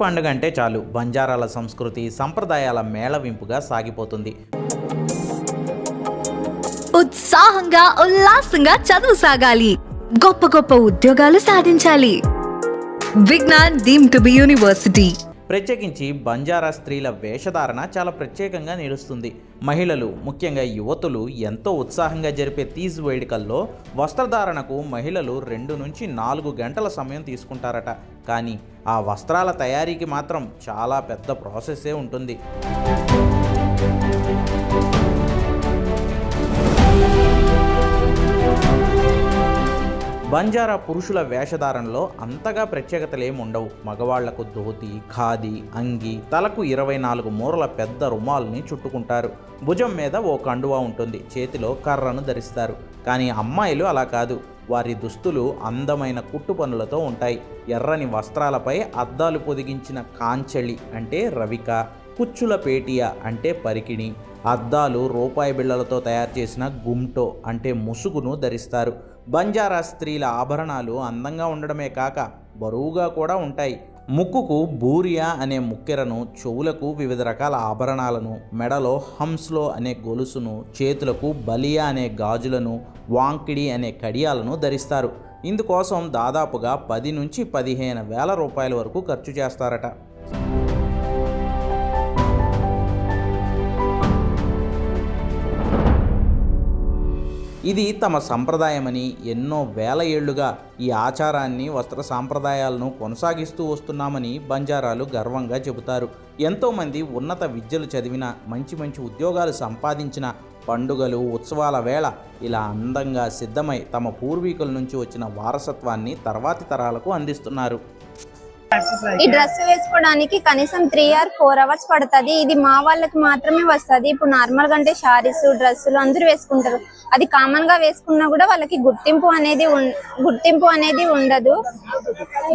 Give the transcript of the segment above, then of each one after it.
పండుగ అంటే చాలు. బంజారాల సంస్కృతి సంప్రదాయాల మేళవింపుగా సాగిపోతుంది. ఉత్సాహంగా ఉల్లాసంగా చదువు సాగాలి. గొప్ప గొప్ప ఉద్యోగాలు సాధించాలి. Vignan deemed to be university. ప్రత్యేకించి బంజారా స్త్రీల వేషధారణ చాలా ప్రత్యేకంగా నిలుస్తుంది. మహిళలు ముఖ్యంగా యువతులు ఎంతో ఉత్సాహంగా జరిపే తీజ్ వేడుకల్లో వస్త్రధారణకు మహిళలు రెండు నుంచి నాలుగు గంటల సమయం తీసుకుంటారట. కానీ ఆ వస్త్రాల తయారీకి మాత్రం చాలా పెద్ద ప్రాసెసే ఉంటుంది. బంజారా పురుషుల వేషధారణలో అంతగా ప్రత్యేకతలేముండవు. మగవాళ్ళకు ధోతి ఖాదీ అంగి తలకు ఇరవై నాలుగు మూరల పెద్ద రుమాల్ని చుట్టుకుంటారు. భుజం మీద ఓ కండువా ఉంటుంది. చేతిలో కర్రను ధరిస్తారు. కానీ అమ్మాయిలు అలా కాదు. వారి దుస్తులు అందమైన కుట్టు పనులతో ఉంటాయి. ఎర్రని వస్త్రాలపై అద్దాలు పొదిగించిన కాంచెళి అంటే రవిక కుచ్చుల పేటియా అంటే పరికిణి అద్దాలు రూపాయి బిళ్ళలతో తయారు చేసిన గుమ్టో అంటే ముసుగును ధరిస్తారు. బంజారా స్త్రీల ఆభరణాలు అందంగా ఉండడమే కాక బరువుగా కూడా ఉంటాయి. ముక్కుకు బూరియా అనే ముక్కెరను చెవులకు వివిధ రకాల ఆభరణాలను మెడలో హంస్లో అనే గొలుసును చేతులకు బలియా అనే గాజులను వాంకిడి అనే కడియాలను ధరిస్తారు. ఇందుకోసం దాదాపుగా పది నుంచి పదిహేను వేల రూపాయల వరకు ఖర్చు చేస్తారట. ఇది తమ సంప్రదాయమని ఎన్నో వేల ఏళ్ళుగా ఈ ఆచారాన్ని వస్త్ర సాంప్రదాయాలను కొనసాగిస్తూ వస్తున్నామని బంజారాలు గర్వంగా చెబుతారు. ఎంతోమంది ఉన్నత విద్యలు చదివిన మంచి మంచి ఉద్యోగాలు సంపాదించిన పండుగలు ఉత్సవాల వేళ ఇలా అందంగా సిద్ధమై తమ పూర్వీకుల నుంచి వచ్చిన వారసత్వాన్ని తర్వాతి తరాలకు అందిస్తున్నారు. ఈ డ్రెస్ వేసుకోవడానికి కనీసం త్రీ ఆర్ ఫోర్ అవర్స్ పడుతుంది. ఇది మా వాళ్ళకి మాత్రమే వస్తది. ఇప్పుడు నార్మల్గా అంటే శారీస్ డ్రెస్సులు అందరూ వేసుకుంటారు. అది కామన్గా వేసుకున్నా కూడా వాళ్ళకి గుర్తింపు అనేది గుర్తింపు అనేది ఉండదు.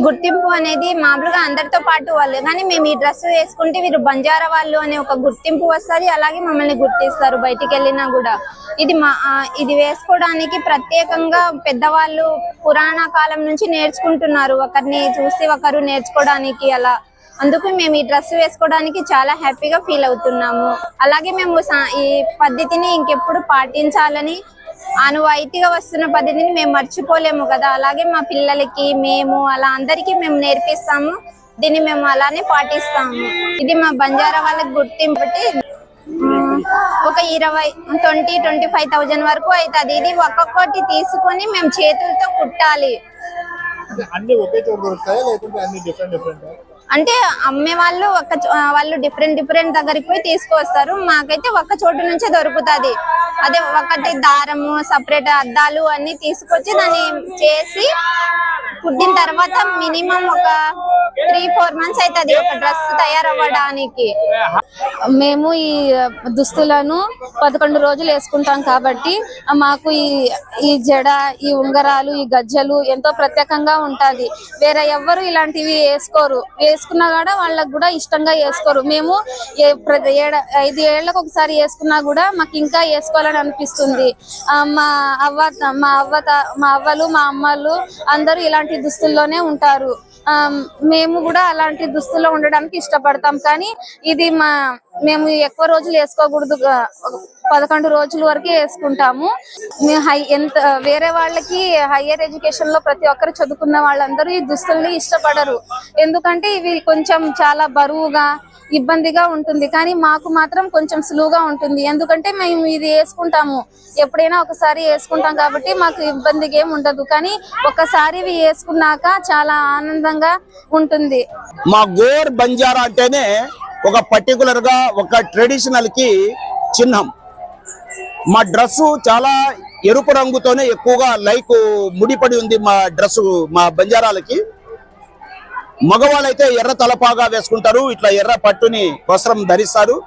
గుర్తింపు అనేది మామూలుగా అందరితో పాటు వాళ్ళు. కానీ మేము ఈ డ్రెస్ వేసుకుంటే వీరు బంజారా వాళ్ళు అనే ఒక గుర్తింపు వస్తది. అలాగే మమ్మల్ని గుర్తిస్తారు బయటికి వెళ్ళినా కూడా. ఇది మా ఇది వేసుకోవడానికి ప్రత్యేకంగా పెద్దవాళ్ళు పురాణ కాలం నుంచి నేర్చుకుంటున్నారు. ఒకరిని చూసి ఒకరు నేర్చు నేర్చుకోవడానికి అలా. అందుకు మేము ఈ డ్రెస్ వేసుకోవడానికి చాలా హ్యాపీగా ఫీల్ అవుతున్నాము. అలాగే మేము ఈ పద్ధతిని ఇంకెప్పుడు పాటించాలని ఆనువాయితీగా వస్తున్న పద్ధతిని మేము మర్చిపోలేము కదా. అలాగే మా పిల్లలకి మేము అలా అందరికీ మేము నేర్పిస్తాము. దీన్ని మేము అలానే పాటిస్తాము. ఇది మా బంజారా వాళ్ళకి గుర్తింపు ఒక ఇరవై ట్వంటీ ట్వంటీ ఫైవ్ థౌజండ్ వరకు అవుతుంది. ఇది ఒక్కొక్కటి తీసుకొని మేము చేతులతో కుట్టాలి. అన్ని ఒకే చోట దొరుకుతాయా? లేకుంటే అన్ని డిఫరెంట్ డిఫరెంట్ అంటే అమ్మే వాళ్ళు ఒక చో- వాళ్ళు డిఫరెంట్ డిఫరెంట్ దగ్గరికి పోయి తీసుకొస్తారు మాకైతే ఒక్క చోటు నుంచే దొరుకుతది. అదే ఒకటి దారము సపరేట్ అద్దాలు అన్ని తీసుకొచ్చి దాన్ని చేసి కుట్టిన తర్వాత మినిమం ఒక త్రీ ఫోర్ మంత్స్ అవుతుంది ఒక డ్రెస్ తయారవ్వడానికి. మేము ఈ దుస్తులను పదకొండు రోజులు వేసుకుంటాం కాబట్టి మాకు ఈ ఈ జడ ఈ ఉంగరాలు ఈ గజ్జలు ఎంతో ప్రత్యేకంగా ఉంటుంది. వేరే ఎవ్వరు ఇలాంటివి వేసుకోరు. వేసుకున్నా కూడా వాళ్ళకు కూడా ఇష్టంగా వేసుకోరు. మేము ఏ- ప్రతి ఏడ ఐదు ఏళ్ళకు ఒకసారి వేసుకున్నా కూడా మాకు ఇంకా వేసుకోవాలని అనిపిస్తుంది. మా అవ్వ మా అవ్వ తా- మా అవ్వలు మా అమ్మలు అందరూ ఇలాంటి దుస్తుల్లోనే ఉంటారు. మేము కూడా అలాంటి దుస్తుల్లో ఉండడానికి ఇష్టపడతాం. కానీ ఇది మా మేము ఎక్కువ రోజులు వేసుకోకూడదు. పదకొండు రోజుల వరకే వేసుకుంటాము. మేము హై ఎంత వేరే వాళ్ళకి హయ్యర్ ఎడ్యుకేషన్లో ప్రతి ఒక్కరు చదువుకున్న వాళ్ళందరూ ఈ దుస్తుల్ని ఇష్టపడరు. ఎందుకంటే ఇవి కొంచెం చాలా బరువుగా ఇబ్బందిగా ఉంటుంది. కానీ మాకు మాత్రం కొంచెం సులువుగా ఉంటుంది. ఎందుకంటే మేము ఇది వేసుకుంటాము. ఎప్పుడైనా ఒకసారి వేసుకుంటాం కాబట్టి మాకు ఇబ్బందిగా ఏమి ఉండదు. కానీ ఒకసారి ఇవి వేసుకున్నాక చాలా ఆనందంగా ఉంటుంది. మా గోర్ బంజారా అంటేనే ఒక పర్టికులర్గా ఒక ట్రెడిషనల్కి చిహ్నం. మా డ్రెస్సు చాలా ఎరుపు రంగుతోనే ఎక్కువగా లైక్ ముడిపడి ఉంది మా డ్రెస్సు మా బంజారాలకి. మగవాళ్ళైతే ఎర్ర తలపాగా వేసుకుంటారు. ఇట్లా ఎర్ర పట్టుని వస్త్రం ధరిస్తారు.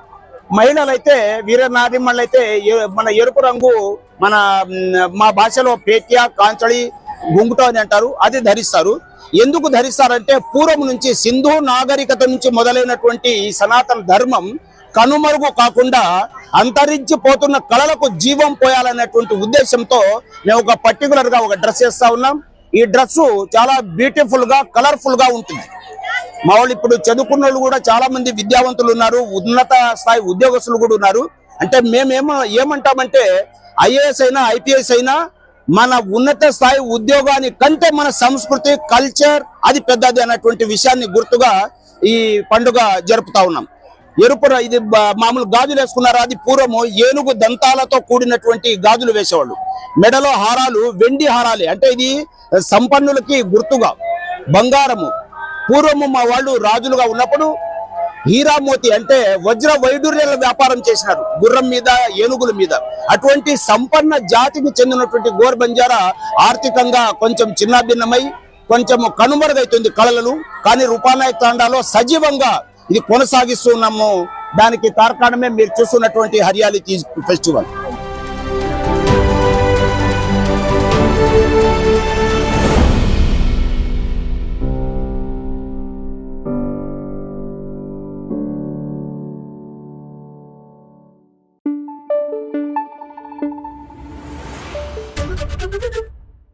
మహిళలైతే వీరనారిమళ్ళైతే ఎ- మన ఎరుపు రంగు మన మా భాషలో పేట్య కాంచళి గుంగుట అని అంటారు. అది ధరిస్తారు. ఎందుకు ధరిస్తారంటే పూర్వం నుంచి సింధు నాగరికత నుంచి మొదలైనటువంటి ఈ సనాతన ధర్మం కనుమరుగు కాకుండా అంతరించిపోతున్న కళలకు జీవం పోయాలనేటువంటి ఉద్దేశంతో మేము ఒక పర్టికులర్గా ఒక డ్రెస్ వేస్తా ఉన్నాం. ఈ డ్రెస్ చాలా బ్యూటిఫుల్గా కలర్ఫుల్గా ఉంటుంది. మా వాళ్ళు ఇప్పుడు చదువుకున్న వాళ్ళు కూడా చాలా మంది విద్యావంతులు ఉన్నారు ఉన్నత స్థాయి ఉద్యోగస్తులు కూడా ఉన్నారు. అంటే మేమేమో ఏమంటామంటే ఐఏఎస్ అయినా ఐపీఎస్ అయినా మన ఉన్నత స్థాయి ఉద్యోగాని కంటే మన సంస్కృతి కల్చర్ అది పెద్దది అన్నటువంటి విషయాన్ని గుర్తుగా ఈ పండుగ జరుపుతా ఉన్నాం. ఎరుపు ఇది మామూలు గాజులు వేసుకున్నారు? అది పూర్వము ఏనుగు దంతాలతో కూడినటువంటి గాజులు వేసేవాళ్ళు. మెడలో హారాలు వెండి హారాలే. అంటే ఇది సంపన్నులకి గుర్తుగా బంగారము. పూర్వము మా వాళ్ళు రాజులుగా ఉన్నప్పుడు హీరామోతి అంటే వజ్ర వైడూర్యాల వ్యాపారం చేసినారు గుర్రం మీద ఏనుగుల మీద. అటువంటి సంపన్న జాతికి చెందినటువంటి గోర్ బంజారా ఆర్థికంగా కొంచెం చిన్నాభిన్నమై కొంచెం కనుమరుగైతుంది కళలను. కానీ రూపానాయక్ తాండాలో సజీవంగా ఇది కొనసాగిస్తున్నాము దానికి తార్కాణమే మీరు చూస్తున్నటువంటి హరియాలి ఫెస్టివల్.